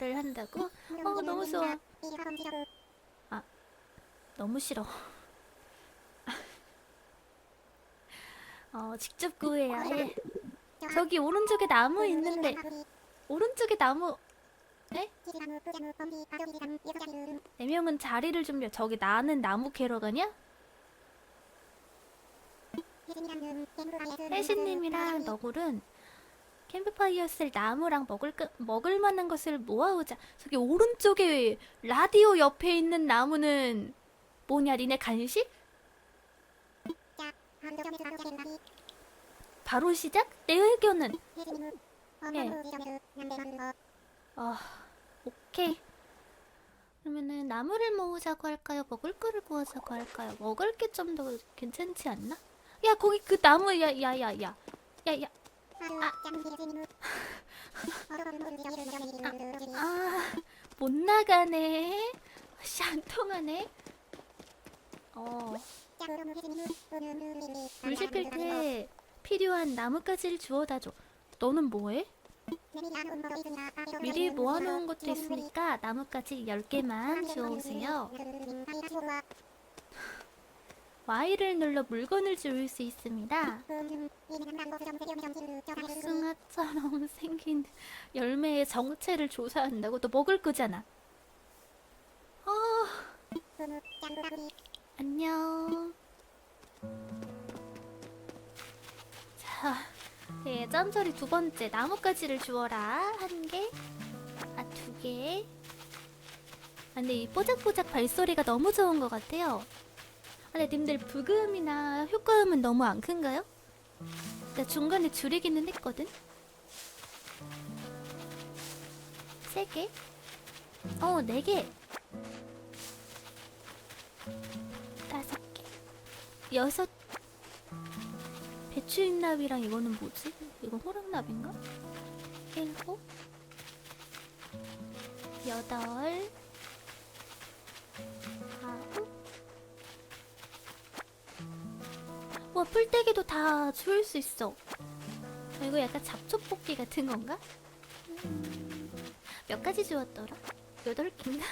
거를 한다고? 어 너무 좋아. 아 너무 싫어. 어 직접 구해야 해. 저기 오른쪽에 나무 있는데 오른쪽에 나무 네 명은 자리를 좀 저기 나는 나무 캐러 가냐? 혜신님이랑 너굴은 캠프파이어 쓸 나무랑 먹을 거, 먹을 만한 것을 모아오자. 저기 오른쪽에 라디오 옆에 있는 나무는 뭐냐? 니네 간식? 바로 시작? 내 의견은 아 오케이. 그러면은 나무를 모으자고 할까요? 먹을 거를 구하자고 할까요? 먹을 게 좀 더 괜찮지 않나? 야 거기 그 나무 야야야야 야야 아 못 나가네. 씨안 통하네. 어 물집힐 때 필요한 나뭇가지를 주워다 줘. 너는 뭐해? 미리 모아놓은 것도 있으니까 나뭇가지 10개만 주워오세요. Y를 눌러 물건을 주울 수 있습니다. 복숭아처럼 생긴 열매의 정체를 조사한다고 너 먹을 거잖아. 어, 안녕. 자, 예, 짬처리 두 번째 나뭇가지를 주워라. 한 개, 아, 두 개. 아, 근데 이 뽀짝뽀짝 발소리가 너무 좋은 것 같아요. 아, 근데 님들 부금이나 효과음은 너무 안 큰가요? 나 중간에 줄이기는 했거든. 세 개? 어, 네 개. 다섯 개. 여섯. 배추잎나비랑 이거는 뭐지? 이건 호랑나비인가? 일곱. 여덟. 와, 풀떼기도 다 주울 수 있어. 아, 이거 약간 잡초뽑기 같은 건가? 음, 몇 가지 주웠더라? 여덟 개인가?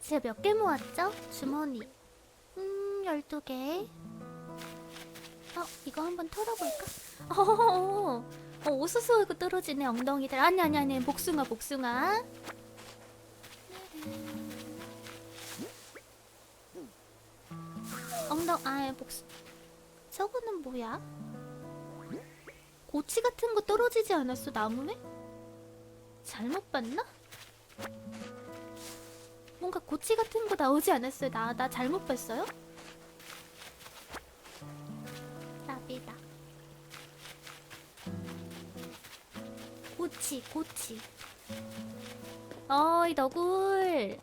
제가 몇 개 모았죠? 주머니. 음, 12개. 어, 이거 한번 털어볼까? 어, 어, 오수수하고 떨어지네, 엉덩이들. 아니, 아니, 아니, 복숭아, 복숭아. 엉덩, 아, 복숭. 저거는 뭐야? 고치 같은 거 떨어지지 않았어, 나무에? 잘못 봤나? 뭔가 고치 같은 거 나오지 않았어요? 나, 나 잘못 봤어요? 나비다. 고치, 고치. 어이, 너굴.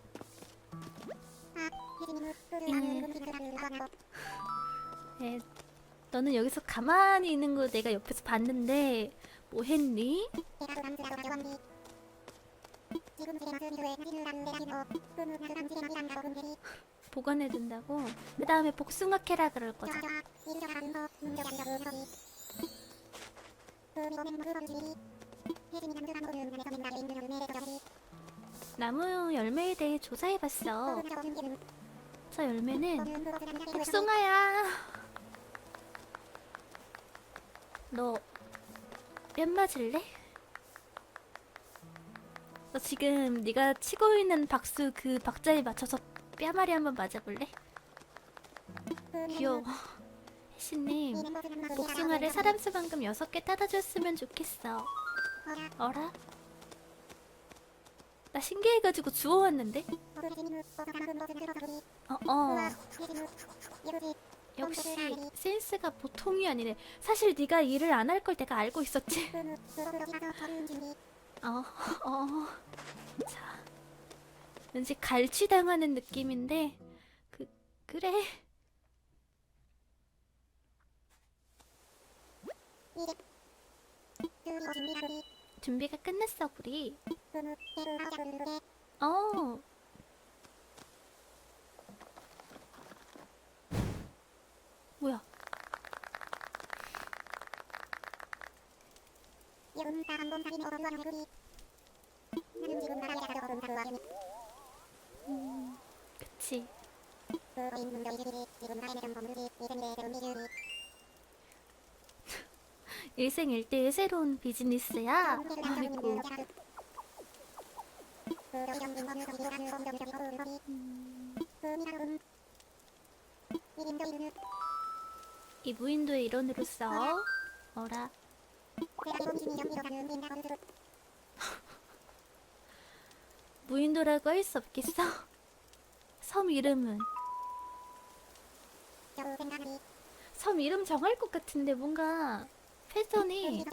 예, 너는 여기서 가만히 있는 거 내가 옆에서 봤는데, 뭐 했니? 보관해둔다고? 그 다음에 복숭아 캐라 그럴 거잖아. 나무 열매에 대해 조사해봤어. 저 열매는 복숭아야. 너 뺨 맞을래? 너 지금 네가 치고 있는 박수 그 박자에 맞춰서 뺨알이 한번 맞아볼래? 귀여워. 혜신님, 복숭아를 사람 수만큼 여섯 개 따다 줬으면 좋겠어. 어라? 나 신기해가지고 주워왔는데. 어, 어. 역시 센스가 보통이 아니네. 사실 네가 일을 안 할 걸 내가 알고 있었지. 어, 어. 자, 왠지 갈취당하는 느낌인데, 그 그래. 준비가 끝났어, 우리. 어. 뭐야? 음, 그치. 일생일대의 새로운 비즈니스야. 아이고. 이 무인도의 일원으로서 어라 무인도라고 할 수 없겠어. 섬 이름은 섬 이름 정할 것 같은데 뭔가 패션이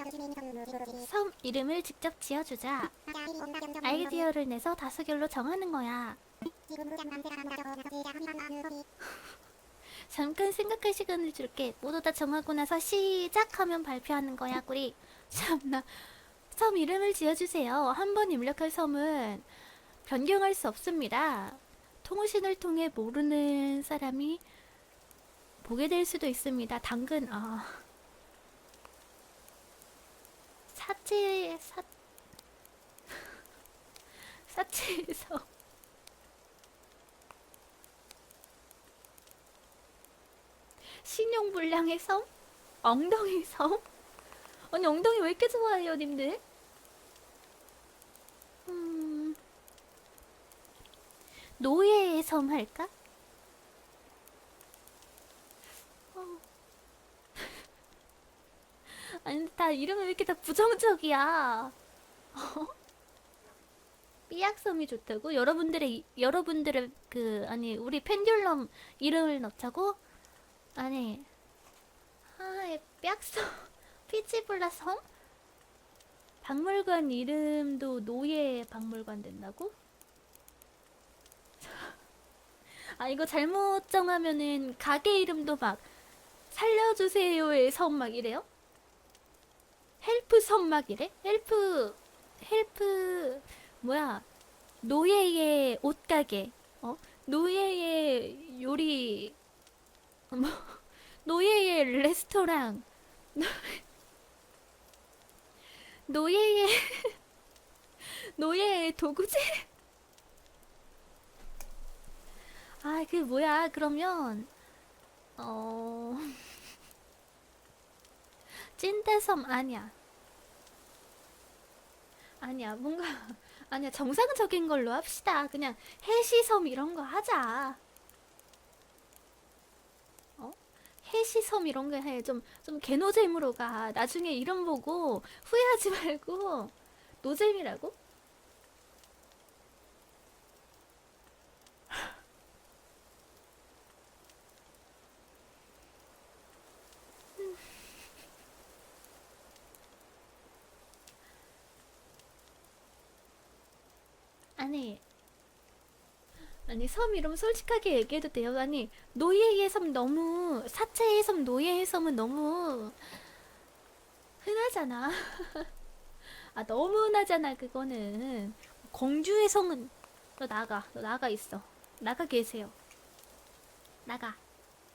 섬 이름을 직접 지어주자. 아이디어를 내서 다수결로 정하는 거야. 잠깐 생각할 시간을 줄게. 모두 다 정하고 나서 시작하면 발표하는 거야, 우리. 참나. 섬 이름을 지어주세요. 한 번 입력할 섬은 변경할 수 없습니다. 통신을 통해 모르는 사람이 보게 될 수도 있습니다. 당근, 아. 사체, 사, 사체에 신용불량의 섬? 엉덩이 섬? 아니 엉덩이 왜 이렇게 좋아해요 님들? 음... 노예의 섬 할까? 어. 아니 다 이름이 왜 이렇게 다 부정적이야 어? 삐약섬이 좋다고? 여러분들의 이- 여러분들의 그 아니 우리 펜듈럼 이름을 넣자고? 아니 아이 삐약섬 피치블라 섬? 박물관 이름도 노예 박물관 된다고? 아 이거 잘못 정하면은 가게 이름도 막 살려주세요의 섬막 이래요? 헬프 섬막 이래? 헬프 헬프 뭐야 노예의 옷가게 어 노예의 요리 뭐 노예의 레스토랑. 노- 노예의 노예의 도구제? 아 그 뭐야 그러면. 어 찐따섬 아니야. 아니야 뭔가 아니야 정상적인 걸로 합시다. 그냥 해시섬 이런 거 하자 어 해시섬 이런 거 해 좀 좀 개노잼으로 가 나중에 이름 보고 후회하지 말고 노잼이라고? 아니 아니 섬 이름 솔직하게 얘기해도 돼요? 아니 노예의 섬 너무 사체의 섬 노예의 섬은 너무 흔하잖아. 아 너무 흔하잖아 그거는. 공주의 섬은 너 나가 너 나가 있어 나가 계세요. 나가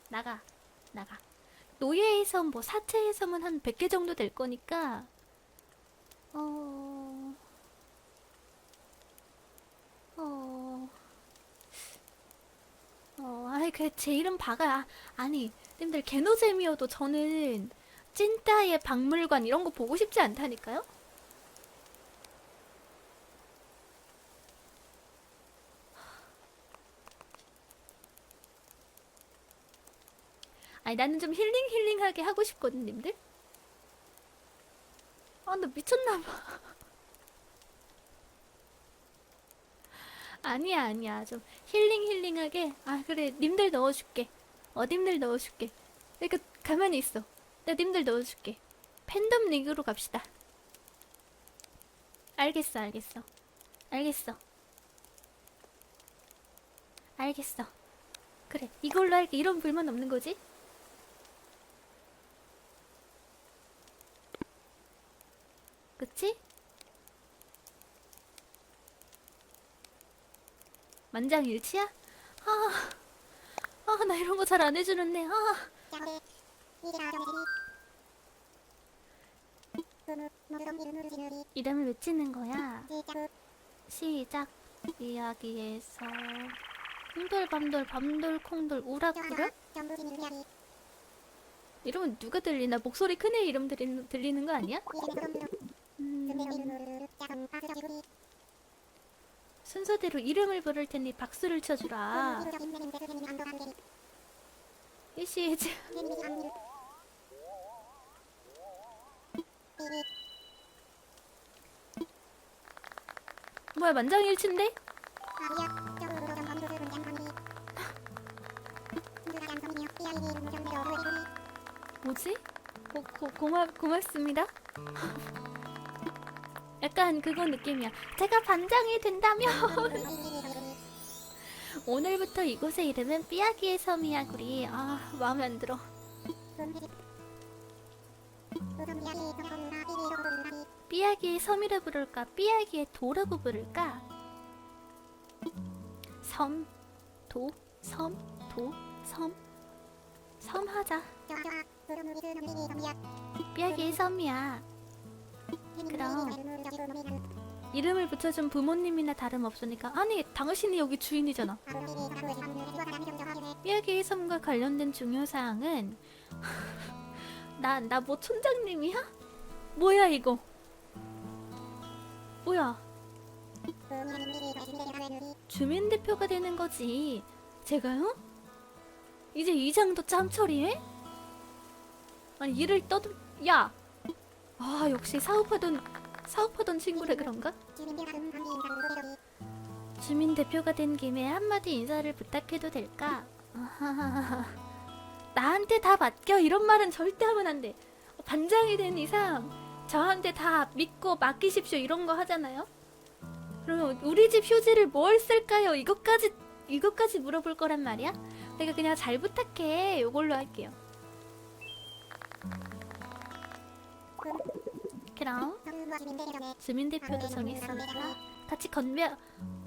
나가 나가. 노예의 섬뭐 사체의 섬은 한 100개 정도 될 거니까 어... 어... 어, 아이, 그, 제 이름 박아. 아니, 님들, 개노잼이어도 저는 찐따의 박물관 이런 거 보고 싶지 않다니까요? 아니, 나는 좀 힐링 힐링하게 하고 싶거든, 님들? 아, 나 미쳤나봐. 아니야 아니야. 좀 힐링 힐링하게. 아 그래. 님들 넣어줄게. 어 님들 넣어줄게. 그러니까 가만히 있어. 내가 님들 넣어줄게. 팬덤 리그로 갑시다. 알겠어 알겠어. 알겠어. 알겠어. 그래. 이걸로 할게. 이런 불만 없는 거지? 그치? 만장일치야? 아, 아, 나 이런 거 잘 안 해주는데, 아. 이름을 외치는 거야. 시작. 이야기에서 콩돌 밤돌 밤돌 콩돌 우락우락 이러면 누가 들리나 목소리 큰 애 이름 들리는 거 아니야? 음, 순서대로 이름을 부를 테니 박수를 쳐주라. 일시 이제 뭐야 만장일치인데? 뭐지? 고, 고, 고마, 고맙습니다. 약간 그거 느낌이야. 제가 반장이 된다면 오늘부터 이곳의 이름은 삐아기의 섬이야 구리. 아 마음에 안 들어. 삐아기의 섬이라 부를까? 삐아기의 도라고 부를까? 섬, 도, 섬, 도, 섬, 섬 하자. 삐아기의 섬이야. 그럼 이름을 붙여준 부모님이나 다름없으니까 아니 당신이 여기 주인이잖아. 삐아기의 섬과 관련된 중요 사항은 나 나 뭐 촌장님이야? 뭐야 이거? 뭐야? 주민 대표가 되는 거지. 제가요? 이제 이장도 짬처리해? 아니 일을 떠들 야. 아 역시 사업하던 사업하던 친구라 그런가? 주민 대표가 된 김에 한마디 인사를 부탁해도 될까? 나한테 다 맡겨 이런 말은 절대 하면 안 돼. 반장이 된 이상 저한테 다 믿고 맡기십시오 이런 거 하잖아요. 그러면 우리 집 휴지를 뭘 쓸까요? 이것까지 이것까지 물어볼 거란 말이야? 내가 그냥 잘 부탁해 이걸로 할게요. 그럼 주민 대표도 정했으니까 같이 건배.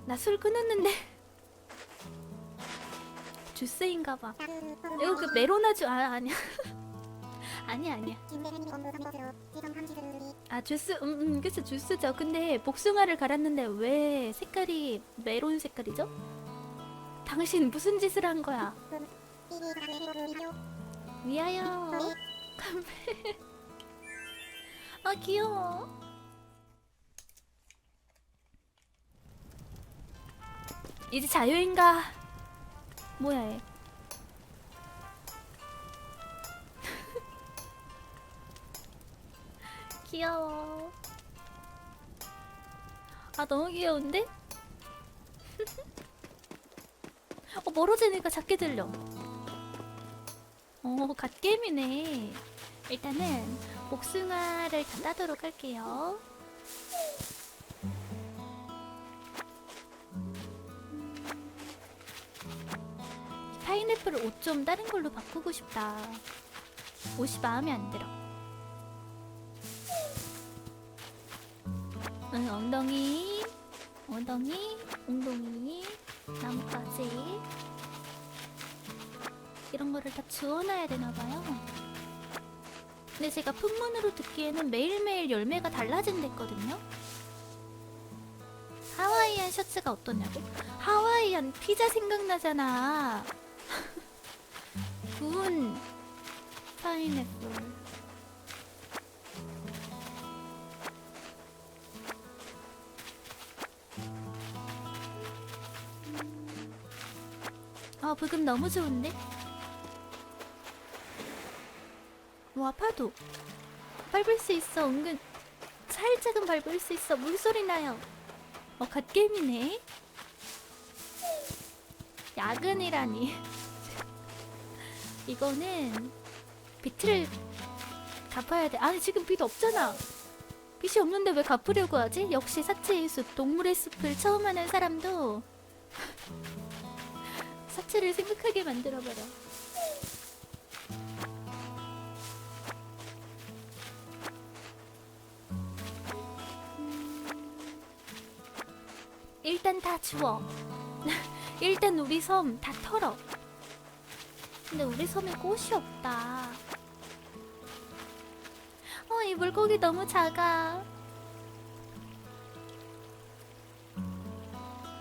나 술 끊었는데 주스인가 봐. 이거 그 메로나주 아 아니야. 아니야 아니야. 아 주스 음, 음 그쵸 주스죠. 근데 복숭아를 갈았는데 왜 색깔이 메론 색깔이죠? 당신 무슨 짓을 한 거야? 미아요. 아 귀여워. 이제 자유인가? 뭐야 얘? 귀여워. 아 너무 귀여운데? 어 멀어지니까 작게 들려. 어 갓겜이네. 일단은 복숭아를 다 따도록 할게요. 파인애플 옷 좀 다른 걸로 바꾸고 싶다. 옷이 마음에 안 들어. 응, 엉덩이, 엉덩이, 엉덩이, 나뭇가지. 이런 거를 다 주워놔야 되나봐요. 근데 제가 풍문으로 듣기에는 매일매일 열매가 달라진댔거든요. 하와이안 셔츠가 어떠냐고? 하와이안 피자 생각나잖아. 구운 파인애플. 아, 부금 너무 좋은데? 와, 파도. 밟을 수 있어, 은근. 살짝은 밟을 수 있어. 물소리 나요. 어, 갓게임이네. 야근이라니. 이거는 빚을 갚아야 돼. 아니 지금 빚 없잖아. 빚이 없는데 왜 갚으려고 하지? 역시 사치의 숲, 동물의 숲을 처음 하는 사람도 사치를 생각하게 만들어버려. 일단 다 주워. 일단 우리 섬 다 털어. 근데 우리 섬에 꽃이 없다. 어, 이 물고기 너무 작아.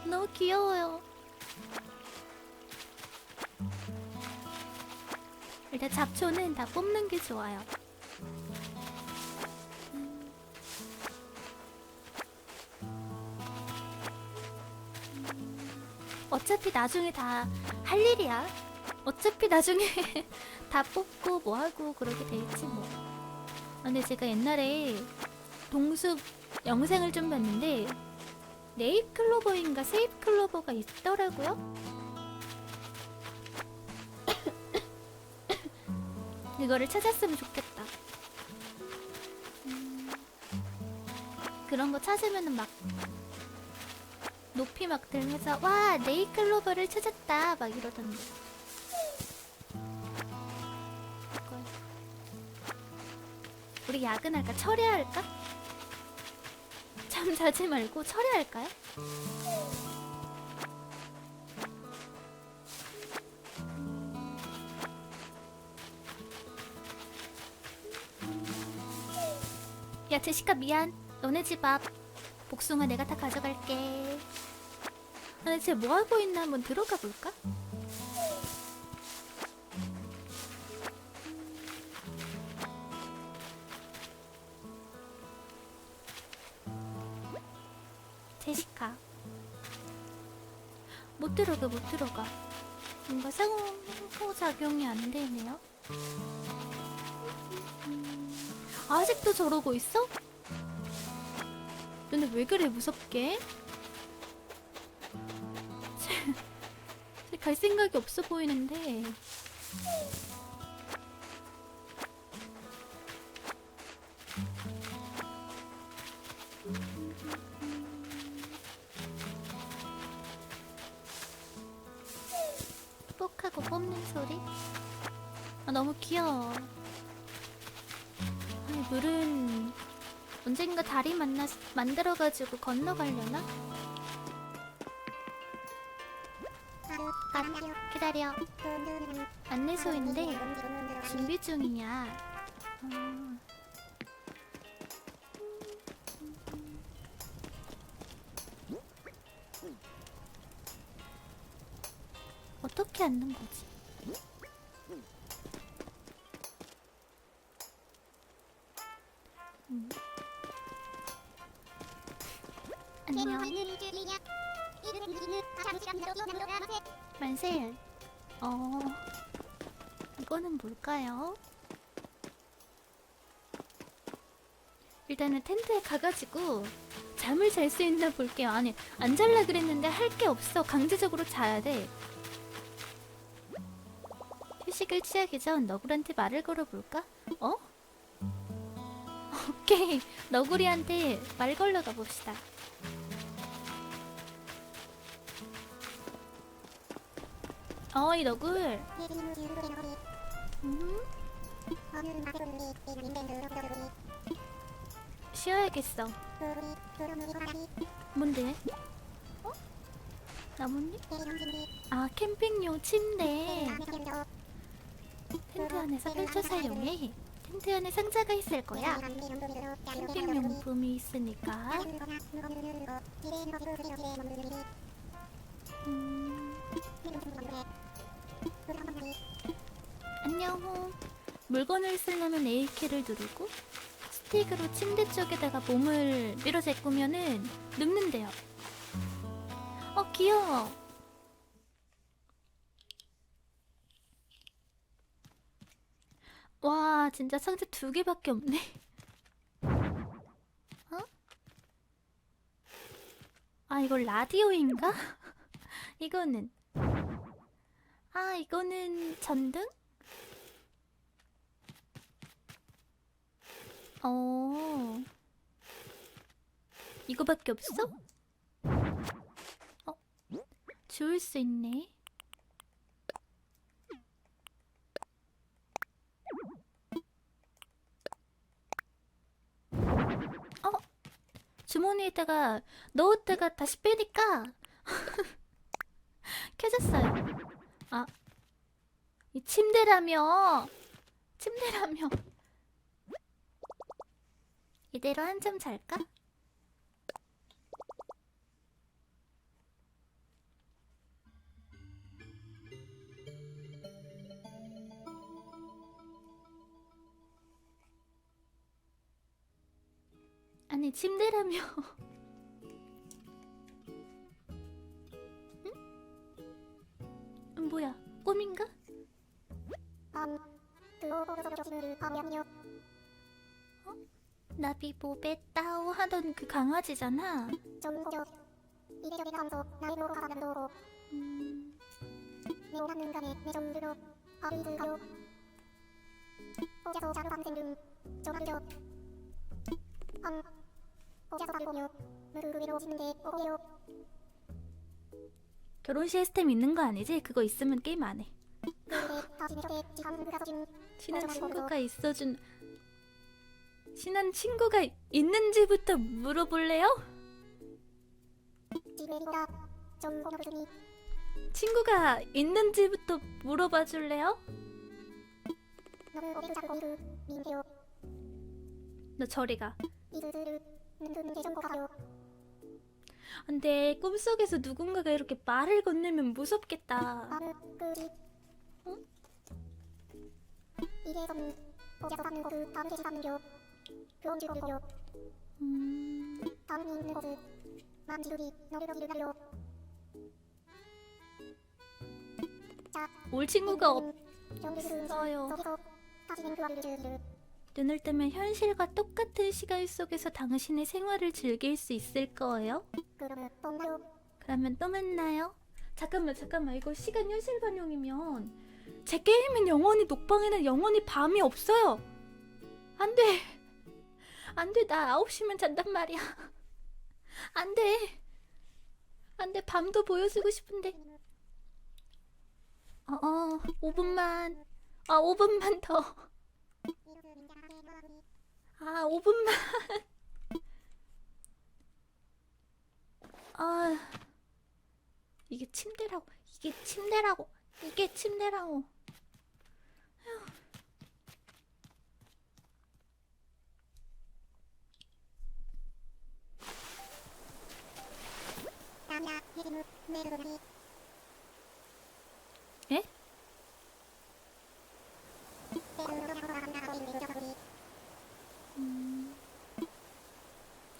너무 귀여워요. 일단 잡초는 다 뽑는 게 좋아요. 어차피 나중에 다 할 일이야. 어차피 나중에 다 뽑고 뭐 하고 그러게 돼 있지 뭐. 아, 근데 제가 옛날에 동숲 영상을 좀 봤는데 네잎 클로버인가 세잎 클로버가 있더라고요. 이거를 찾았으면 좋겠다. 음, 그런 거 찾으면은 막 높이 막 들면서 와 네잎 클로버를 찾았다 막 이러던데. 우리 야근할까? 철야할까? 잠 자지 말고 철야할까요? 야 제시카 미안 너네 집 앞 복숭아 내가 다 가져갈게 아니 쟤 뭐하고 있나 한번 들어가 볼까? 제시카 못 들어가 못 들어가 뭔가 상호작용이 안 되네요 음, 아직도 저러고 있어? 근데 왜 그래 무섭게? 갈 생각이 없어 보이는데 뽁하고 뽑는 소리? 아 너무 귀여워 아니 물은 언젠가 다리 만나 만들어가지고 건너가려나? 기다려 안내소인데 준비 중이야 어. 어떻게 앉는 거지? 음. 안녕 만세 어 이거는 뭘까요? 일단은 텐트에 가가지고 잠을 잘 수 있나 볼게요 아니 안 잘라 그랬는데 할 게 없어 강제적으로 자야 돼 휴식을 취하기 전 너구리한테 말을 걸어볼까? 어? 오케이 너구리한테 말 걸러 가봅시다 어이 너굴 음? 쉬어야겠어 뭔데? 어? 나뭇잎? 아 캠핑용 침대 텐트 안에서 펼쳐 사용해 텐트 안에 상자가 있을 거야 캠핑 용품이 있으니까 음, 안녕 물건을 쓰려면 A키를 누르고 스틱으로 침대 쪽에다가 몸을 밀어 제꾸면은 눕는데요 어 귀여워 와 진짜 상자 두 개밖에 없네 어? 아 이거 라디오인가? 이거는 아, 이거는 전등? 어. 이거밖에 없어? 어? 주울 수 있네. 어? 주머니에다가 넣었다가 다시 빼니까 켜졌어요. 아, 이 침대라며. 침대라며. 이대로 한참 잘까? 아니 침대라며 뭐야 꿈인가? 화면이요. 나비 보베 따오 하던 그 강아지잖아 음, 결혼 시스템 있는 거 아니지? 그거 있으면 게임 그가 젖은 친한 친구가 있어준 친한 친구가 있는지부터 물어볼래요? 친구가 있는지부터 물어봐 줄래요? 너 저리 가 근데 꿈속에서 누군가가 이렇게 말을 건네면 무섭겠다 응? 음... 다음이 있는 너를 여기를 날려 자 올 친구가 없어요 거기서 다시는 그 아이를 즐기를 눈을 뜨면 현실과 똑같은 시간 속에서 당신의 생활을 즐길 수 있을 거예요? 그러면 뻔나요 그러면 또 만나요. 잠깐만 잠깐만 이거 시간 현실 반영이면 제 게임은 영원히 녹방에는 영원히 밤이 없어요. 안 돼. 안 돼. 나 9시면 잔단 말이야. 안 돼. 안 돼. 밤도 보여주고 싶은데. 어, 어 5분만. 아, 5분만 더. 아, 5분만. 아. 이게 침대라고 이게 침대라고 이게 침대라고 에? 음.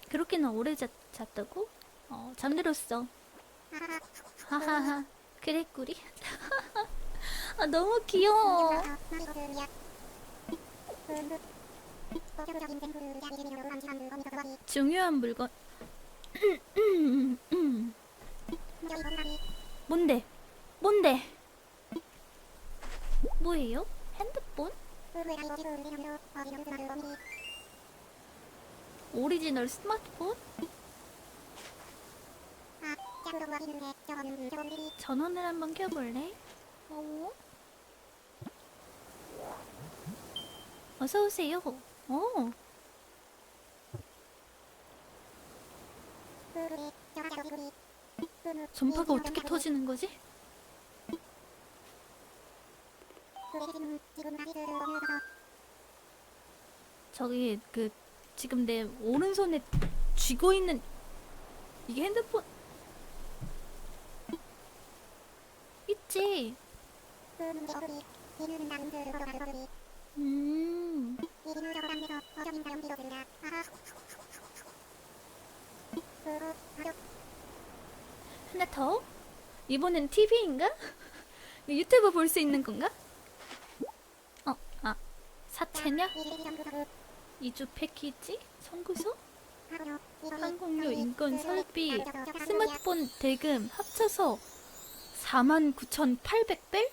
그렇게나 오래 잤, 잤다고? 어 잠들었어. 하하하. 그랬구리. 아 너무 귀여워. 중요한 물건. 뭔데? 뭔데? 뭐예요? 핸드폰 오리지널 스마트폰 전원을 한번 켜볼래? 어? 어서 오세요. 어, 전파가 어떻게 터지는 거지? 저기 그 지금 내 오른손에 쥐고 있는 이게 핸드폰 있지? 음. 하나 더? 이번엔 TV인가? 유튜브 볼 수 있는 건가? 어, 아, 사채냐? 이주 패키지? 청구서? 항공료, 인건, 설비, 스마트폰 대금 합쳐서 49,800벨?